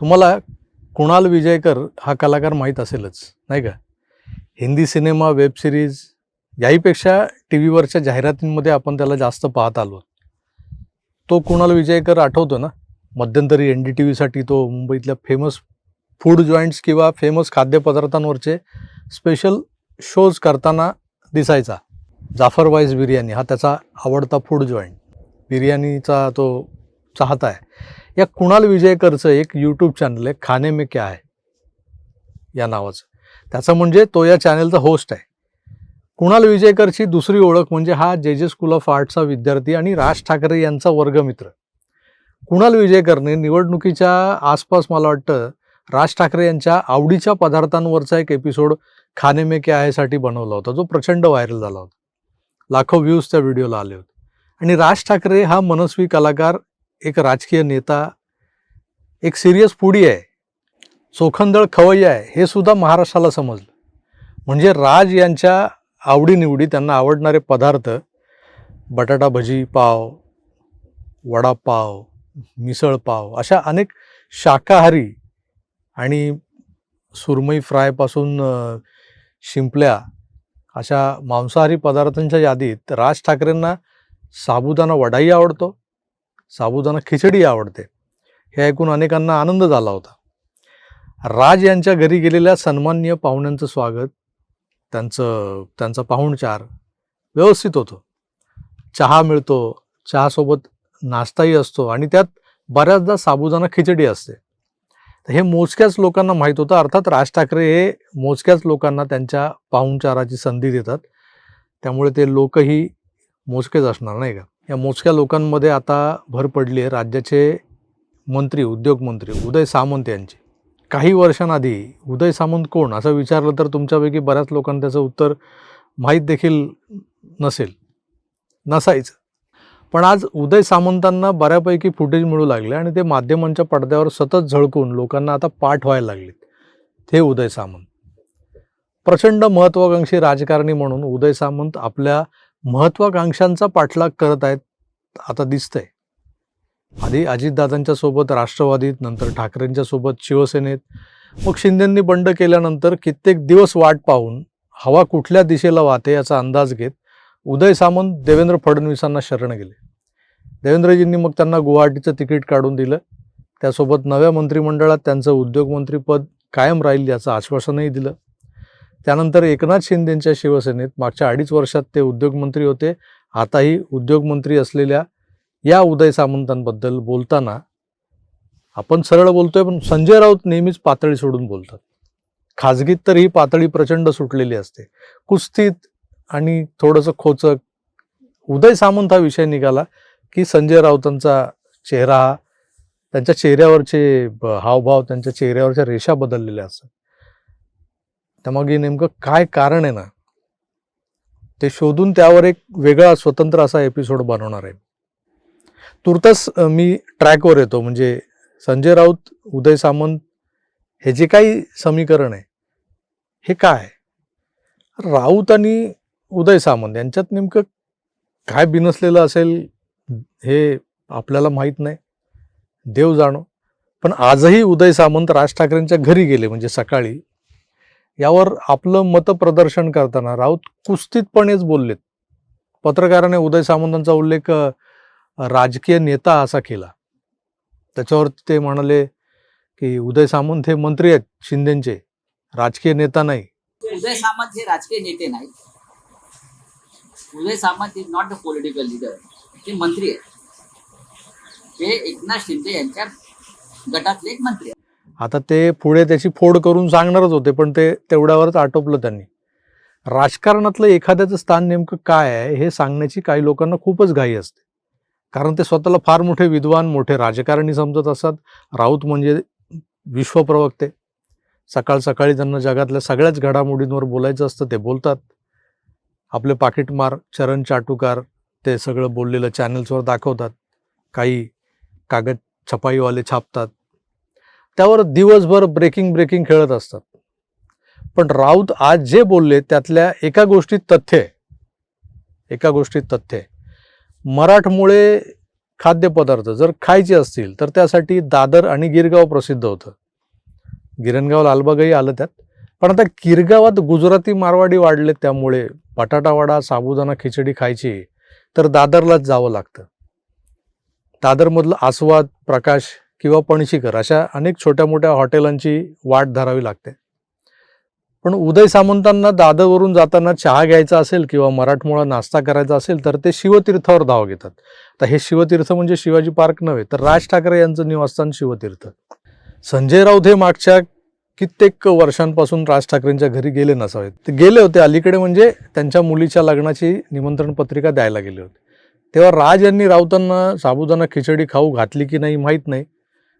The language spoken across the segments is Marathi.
तुम्हाला कुणाल विजयकर हा कलाकार माहीत असेलच नाही का? हिंदी सिनेमा वेब सिरीज याहीपेक्षा टी व्हीवरच्या जाहिरातींमध्ये आपण त्याला जास्त पाहत आलो. तो कुणाल विजयकर आठवतो ना? मध्यंतरी एन डी टी व्हीसाठी तो मुंबईतल्या फेमस फूड जॉईंट्स किंवा फेमस खाद्यपदार्थांवरचे स्पेशल शोज करताना दिसायचा. जाफर वाईज बिर्याणी हा त्याचा आवडता फूड जॉईंट बिर्याणीचा तो चाहता आहे. या कुणाल विजयकरचं एक यूट्यूब चॅनल आहे खाने में क्या आहे या नावाचं. त्याचं म्हणजे तो या चॅनलचा होस्ट आहे. कुणाल विजयकरची दुसरी ओळख म्हणजे हा जे जे स्कूल ऑफ आर्टचा विद्यार्थी आणि राज ठाकरे यांचा वर्गमित्र. कुणाल विजयकरने निवडणुकीच्या आसपास मला वाटतं राज ठाकरे यांच्या आवडीच्या पदार्थांवरचा एक एपिसोड खाने में क्या आहे साठी बनवला होता जो प्रचंड व्हायरल झाला होता. लाखो व्ह्यूज त्या व्हिडिओला आले होते. आणि राज ठाकरे हा मनस्वी कलाकार एक राजकीय नेता एक सिरियस पुढी आहे. चोखंदळ खवय्या आहे. हे सुद्धा महाराष्ट्राला समजलं. म्हणजे राज यांच्या आवडीनिवडी त्यांना आवडणारे पदार्थ बटाटा भजी पाव वडापाव मिसळपाव अशा अनेक शाकाहारी आणि सुरमई फ्रायपासून शिंपल्या अशा मांसाहारी पदार्थांच्या यादीत राज ठाकरेंना साबुदाणा वडाही आवडतो. साबुदाणा खिचडी आवडते. हे ऐकून अनेकांना आनंद झाला होता. राज यांच्या घरी गेलेल्या सन्माननीय पाहुण्यांचं स्वागत. त्यांचं त्यांचा पाहुणचार व्यवस्थित होतो. चहा मिळतो चहासोबत नाश्ताही असतो आणि त्यात बऱ्याचदा साबुदाणा खिचडी असते. तर हे मोजक्याच लोकांना माहीत होतं अर्थात राज ठाकरे हे मोजक्याच लोकांना त्यांच्या पाहुणचाराची संधी देतात. त्यामुळे ते लोकही मोजकेच असणार नाही का? या मोजक्या लोकांमध्ये आता भर पडली आहे. राज्याचे मंत्री उद्योगमंत्री उदय सामंत यांची. काही वर्षांआधी उदय सामंत कोण? असं विचारलं तर तुमच्यापैकी बऱ्याच लोकांना त्याचं उत्तर माहीत देखील नसेल. नसायचं. पण आज उदय सामंतांना बऱ्यापैकी फुटेज मिळू लागले आणि ते माध्यमांच्या पडद्यावर सतत झळकून लोकांना आता पाठ व्हायला लागलेत. ते उदय सामंत. प्रचंड महत्त्वाकांक्षी राजकारणी म्हणून उदय सामंत आपल्या महत्त्वाकांक्षांचा पाठलाग करत आहेत आता दिसतंय. आधी अजितदादांच्या सोबत राष्ट्रवादीत नंतर ठाकरेंच्या सोबत शिवसेनेत. मग शिंदेंनी बंड केल्यानंतर कित्येक दिवस वाट पाहून हवा कुठल्या दिशेला वाहते याचा अंदाज घेत उदय सामंत देवेंद्र फडणवीसांना शरण गेले. देवेंद्रजींनी मग त्यांना गुवाहाटीचं तिकीट काढून दिलं. त्यासोबत नव्या मंत्रिमंडळात त्यांचं उद्योगमंत्रीपद कायम राहील याचं आश्वासनही दिलं. त्यानंतर एकनाथ शिंदेंच्या शिवसेनेत मागच्या अडीच वर्षात ते उद्योगमंत्री होते. आताही उद्योगमंत्री असलेल्या या उदय सामंतांबद्दल बोलताना आपण सरळ बोलतोय पण संजय राऊत नेहमीच पातळी सोडून बोलतात. खाजगीत तर ही पातळी प्रचंड सुटलेली असते. कुस्तीत आणि थोडंसं खोचक उदय सामंत हा विषय निघाला की संजय राऊतांचा चेहरा त्यांच्या चेहऱ्यावरचे हावभाव त्यांच्या चेहऱ्यावरच्या रेषा बदललेल्या असतात. त्यामागे नेमकं काय कारण आहे ना ते शोधून त्यावर एक वेगळा स्वतंत्र असा एपिसोड बनवणार आहे. तुर्तास मी ट्रॅकवर येतो म्हणजे संजय राऊत उदय सामंत हे जे काही समीकरण आहे हे काय? राऊत आणि उदय सामंत यांच्यात नेमकं काय बिनसलेलं असेल हे आपल्याला माहीत नाही. देव जाणो. पण आजही उदय सामंत राज ठाकरेंच्या घरी गेले म्हणजे सकाळी. यावर आपलं मतप्रदर्शन करताना राऊत कुस्तीतपणेच बोललेत. पत्रकाराने उदय सामंतांचा उल्लेख राजकीय नेता असा केला. त्याच्यावर ते म्हणाले की उदय सामंत हे मंत्री आहेत शिंदेचे राजकीय नेता नाही. उदय सामंत हे राजकीय नेते नाहीत. Uday Samant is not a political leader ते मंत्री आहेत. ते एकनाथ शिंदे यांच्या गटातले एक मंत्री आहेत. आता ते पुढे त्याची फोड करून सांगणारच होते पण ते तेवढ्यावरच आटोपलं त्यांनी. राजकारणातलं एखाद्याचं स्थान नेमकं काय आहे हे सांगण्याची काही लोकांना खूपच घाई असते. कारण ते स्वतःला फार मोठे विद्वान मोठे राजकारणी समजत असतात राऊत म्हणजे विश्वप्रवक्ते. सकाळ सकाळी त्यांना जगातल्या सगळ्याच घडामोडींवर बोलायचं असतं ते बोलतात. आपले पाकिटमार चरण चाटुकार ते सगळं बोललेलं चॅनल्सवर दाखवतात. काही कागद छपाईवाले छापतात. त्यावर दिवसभर ब्रेकिंग ब्रेकिंग खेळत असतात. पण राऊत आज जे बोलले त्यातल्या एका गोष्टीत तथ्य आहे. एका गोष्टीत तथ्य आहे. मराठमोळे खाद्यपदार्थ जर खायचे असतील तर त्यासाठी दादर आणि गिरगाव प्रसिद्ध होतं. गिरणगाव लालबागही आलं त्यात. पण आता गिरगावात गुजराती मारवाडी वाढले त्यामुळे बटाटावाडा साबुदाणा खिचडी खायची तर दादरलाच जावं लागतं. दादरमधलं आस्वाद प्रकाश किंवा पणशीकर अशा अनेक छोट्या मोठ्या हॉटेलांची वाट धरावी लागते. पण उदय सामंतांना दादरवरून जाताना चहा घ्यायचा असेल किंवा मराठमोळा नाश्ता करायचा असेल तर ते शिवतीर्थावर धाव घेतात. तर हे शिवतीर्थ म्हणजे शिवाजी पार्क नव्हे तर राज ठाकरे यांचं निवासस्थान शिवतीर्थ. संजय राऊत हे मागच्या कित्येक वर्षांपासून राज ठाकरेंच्या घरी गेले नसावेत. ते गेले होते अलीकडे म्हणजे त्यांच्या मुलीच्या लग्नाची निमंत्रण पत्रिका द्यायला गेले होते. तेव्हा राज यांनी राऊतांना साबुदाणा खिचडी खाऊ घातली की नाही माहीत नाही.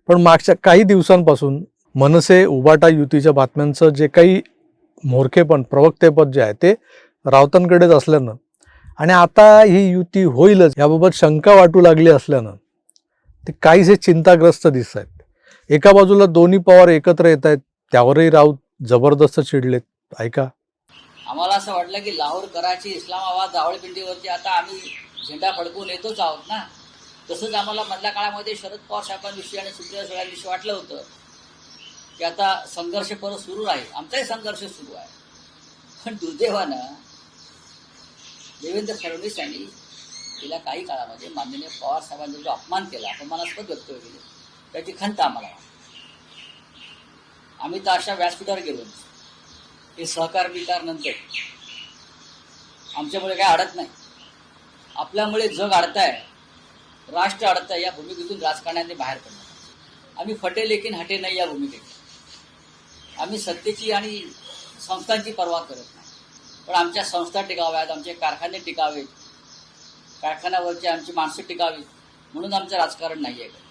पण मागच्या काही दिवसांपासून मनसे उबाटा युतीच्या बातम्यांचं जे काही मोरखेपण प्रवक्तेपद जे आहे ते रावतांकडेच असल्यानं आणि आता ही युती होईलच याबाबत शंका वाटू लागली असल्यानं ते काहीसे चिंताग्रस्त दिसत आहेत. एका बाजूला दोन्ही पवार एकत्र येत आहेत त्यावरही राऊत जबरदस्त चिडलेत. ऐका. आम्हाला असं वाटलं की लाहोर कराची इस्लामाबाद रावळपिंडीवरती आता आम्ही झेंडा फडकून येतोच आहोत ना? तसंच आम्हाला मधल्या काळामध्ये शरद पवार साहेबांविषयी आणि सुप्रिया सगळ्यांविषयी वाटलं होतं की आता संघर्ष परत सुरू राहील. आमचाही संघर्ष सुरू आहे. पण दुर्दैवानं देवेंद्र फडणवीस यांनी गेल्या काही काळामध्ये माननीय पवार साहेबांचा जो अपमान केला अपमानास्पद वक्तव्य केले त्याची खंत आम्हाला आम्ही तर अशा व्यासपीठावर गेलो हे सहकार विकार नंतर. आमच्यामुळे काय अडत नाही. आपल्यामुळे जग अडताय राष्ट्र अडता या भूमिकेतून राजकारणाने बाहेर पडणार आम्ही फटे लेकिन हटे नाही या भूमिकेत. आम्ही सत्तेची आणि संस्थांची पर्वा करत नाही. पण आमच्या संस्था टिकाव्यात आमचे कारखाने टिकावेत. कारखान्यावरची आमची माणसं टिकावी म्हणून आमचं राजकारण नाही आहे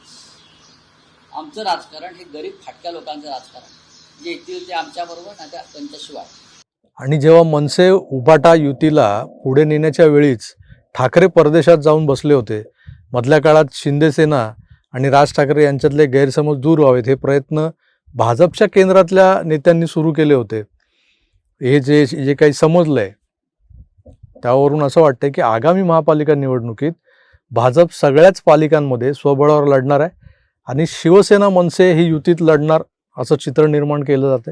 आमचं राजकारण हे गरीब फाटक्या लोकांचं राजकारण. जे येतील ते आमच्याबरोबर नाही तर त्यांच्याशिवाय आणि जेव्हा मनसे उबाटा युतीला पुढे नेण्याच्या वेळीच ठाकरे परदेशात जाऊन बसले होते मधल्या काळात शिंदेसेना आणि राज ठाकरे यांच्यातले गैरसमज दूर व्हावेत हे प्रयत्न भाजपच्या केंद्रातल्या नेत्यांनी सुरू केले होते. हे जे जे काही समजलंय त्यावरून असं वाटतंय की आगामी महापालिका निवडणुकीत भाजप सगळ्याच पालिकांमध्ये स्वबळावर लढणार आहे आणि शिवसेना मनसे ही युतीत लढणार असं चित्र निर्माण केलं जाते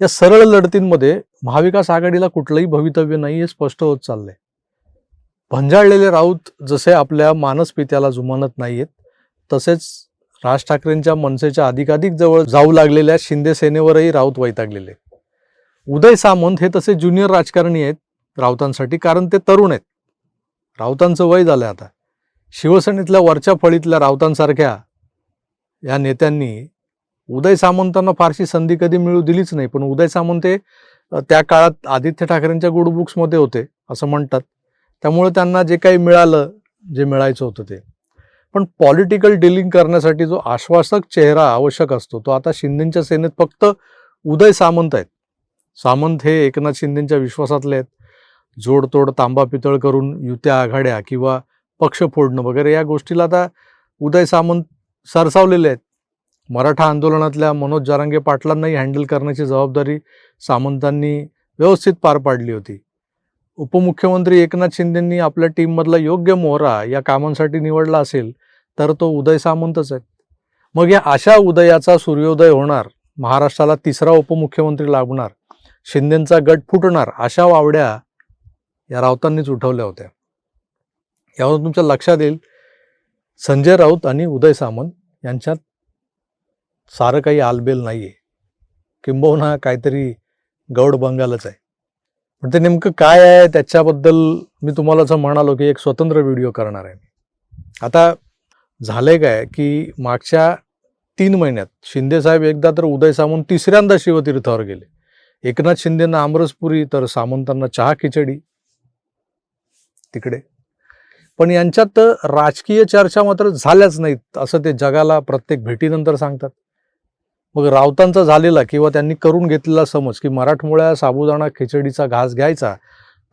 या सरळ लढतींमध्ये महाविकास आघाडीला कुठलंही भवितव्य नाही हे स्पष्ट होत चाललंय. भंजाळलेले राऊत जसे आपल्या मानसपित्याला जुमानत नाहीयेत तसेच राज ठाकरेंच्या मनसेच्या अधिकाधिक जवळ जाऊ लागलेल्या शिंदे सेनेवरही राऊत वैतागलेले उदय सामंत हे तसे ज्युनियर राजकारणी आहेत राऊतांसाठी कारण ते तरुण आहेत. राऊतांचं वय झालं आता. शिवसेनेतल्या वरच्या फळीतल्या राऊतांसारख्या या नेत्यांनी उदय सामंतांना फारशी संधी कधी मिळू दिलीच नाही पण उदय सामंत हे त्या काळात आदित्य ठाकरेंच्या गुड बुक्समध्ये होते असं म्हणतात. त्यामुळे त्यांना जे काही मिळालं जे मिळायचं होतं ते. पण पॉलिटिकल डिलिंग करण्यासाठी जो आश्वासक चेहरा आवश्यक असतो तो आता शिंदेच्या सेनेत फक्त उदय सामंत आहेत. सामंत हे एकनाथ शिंदेच्या विश्वासातले आहेत. जोडतोड तांबा पितळ करून युत्या आघाड्या किंवा पक्ष फोडणं वगैरे या गोष्टीला आता उदय सामंत सरसावलेले आहेत. मराठा आंदोलनातल्या मनोज जारांगे पाटलांनाही हँडल करण्याची जबाबदारी सामंतांनी व्यवस्थित पार पाडली होती. उपमुख्यमंत्री एकनाथ शिंदेंनी आपल्या टीममधला योग्य मोहरा या कामांसाठी निवडला असेल तर तो उदय सामंतच आहे. मग या अशा उदयाचा सूर्योदय होणार महाराष्ट्राला तिसरा उपमुख्यमंत्री लाभणार शिंदेंचा गट फुटणार अशा वावड्या या राऊतांनीच उठवल्या होत्या. यावर तुमच्या लक्षात येईल संजय राऊत आणि उदय सामंत यांच्यात सारं काही आलबेल नाही आहे किंबहुना काहीतरी गौड बंगालच आहे. पण ते नेमकं काय आहे? त्याच्याबद्दल मी तुम्हाला असं म्हणालो की एक स्वतंत्र व्हिडिओ करणार आहे आता झालंय काय की मागच्या तीन महिन्यात शिंदे साहेब एकदा तर उदय सामंत तिसऱ्यांदा शिवतीर्थावर गेले. एकनाथ शिंदेना आमरसपुरी तर सामंतांना चहा खिचडी तिकडे. पण यांच्यात राजकीय चर्चा मात्र झाल्याच नाहीत असं ते जगाला प्रत्येक भेटीनंतर सांगतात. मग राऊतांचा झालेला किंवा त्यांनी करून घेतलेला समज की मराठमोळ्या साबुदाणा खिचडीचा घास घ्यायचा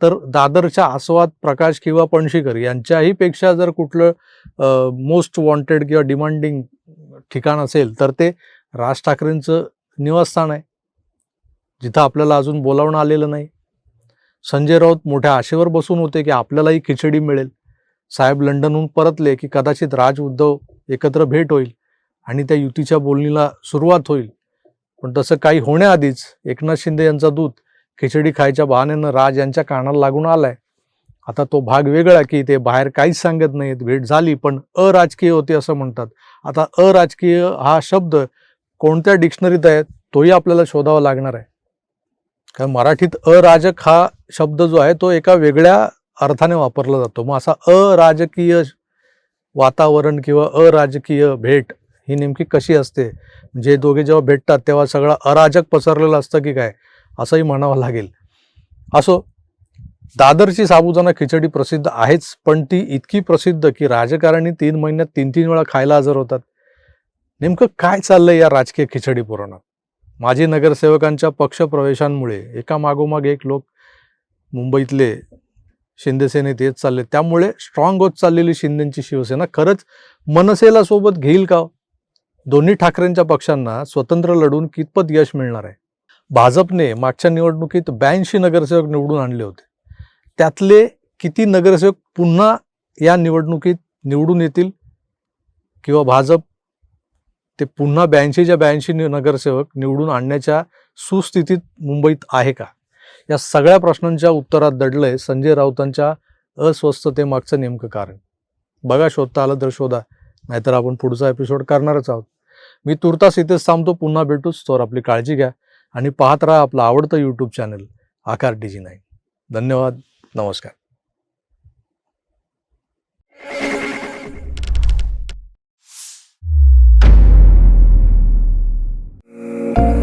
तर दादरच्या आस्वाद प्रकाश किंवा पणशीकर यांच्याही पेक्षा जर कुठलं मोस्ट वॉन्टेड किंवा डिमांडिंग ठिकाण असेल तर ते राज ठाकरेंचं निवासस्थान आहे. जिथं आपल्याला अजून बोलावणं आलेलं नाही. संजय राऊत मोठ्या आशेवर बसून होते की आपल्यालाही खिचडी मिळेल. साहेब लंडनहून परतले की कदाचित राज उद्धव एकत्र भेट होईल. आणि त्या युतीच्या बोलणीला सुरुवात होईल. पण तसं काही होण्याआधीच एकनाथ शिंदे यांचा दूत खिचडी खायच्या बहाण्यानं राज यांच्या कानाला लागून आलाय. आता तो भाग वेगळा की ते बाहेर काहीच सांगत नाहीत भेट झाली पण अराजकीय होती असं म्हणतात. आता अराजकीय हा शब्द कोणत्या डिक्शनरीत आहे तोही आपल्याला शोधावा लागणार आहे. कारण मराठीत अराजक हा शब्द जो आहे तो एका वेगळ्या अर्थाने वापरला जातो. मग असा अराजकीय वातावरण किंवा अराजकीय भेट ही नेमकी कशी असते? जे दोघे जेव्हा भेटतात तेव्हा सगळं अराजक पसरलेलं असतं की काय? असंही म्हणावं लागेल. असो दादरची साबुदाणा खिचडी प्रसिद्ध आहेच पण ती इतकी प्रसिद्ध की राजकारणी तीन महिन्यात तीन तीन वेळा खायला हजर होतात. नेमकं काय चाललंय या राजकीय खिचडी पुराणात माजी नगरसेवकांच्या पक्षप्रवेशांमुळे एका मागोमाग एक लोक मुंबईतले शिंदेसेनेत येत चालले. त्यामुळे स्ट्रॉंग होत चाललेली शिंदेची शिवसेना खरंच मनसेला सोबत घेईल का हो? दोन्ही ठाकरेंच्या पक्षांना स्वतंत्र लढून कितपत यश मिळणार आहे? भाजपने मागच्या निवडणुकीत ब्याऐंशी नगरसेवक निवडून आणले होते. त्यातले किती नगरसेवक पुन्हा या निवडणुकीत निवडून येतील? किंवा भाजप ते पुन्हा ब्याऐंशीच्या ब्याऐंशी नगरसेवक निवडून आणण्याच्या सुस्थितीत मुंबईत आहे का? या सगळ्या प्रश्नांच्या उत्तरात दडलंय संजय राऊतांच्या अस्वस्थतेमागचं नेमकं कारण. बघा शोधता आलं तर शोधा. नाहीतर आपण पुढचा एपिसोड करणारच आहोत. मी तुर्तास इथेच थांबतो. पुन्हा भेटूच तर आपली काळजी घ्या. आणि पाहत राहा आपलं आवडतं YouTube channel Aakar D G nine. धन्यवाद. नमस्कार. thank you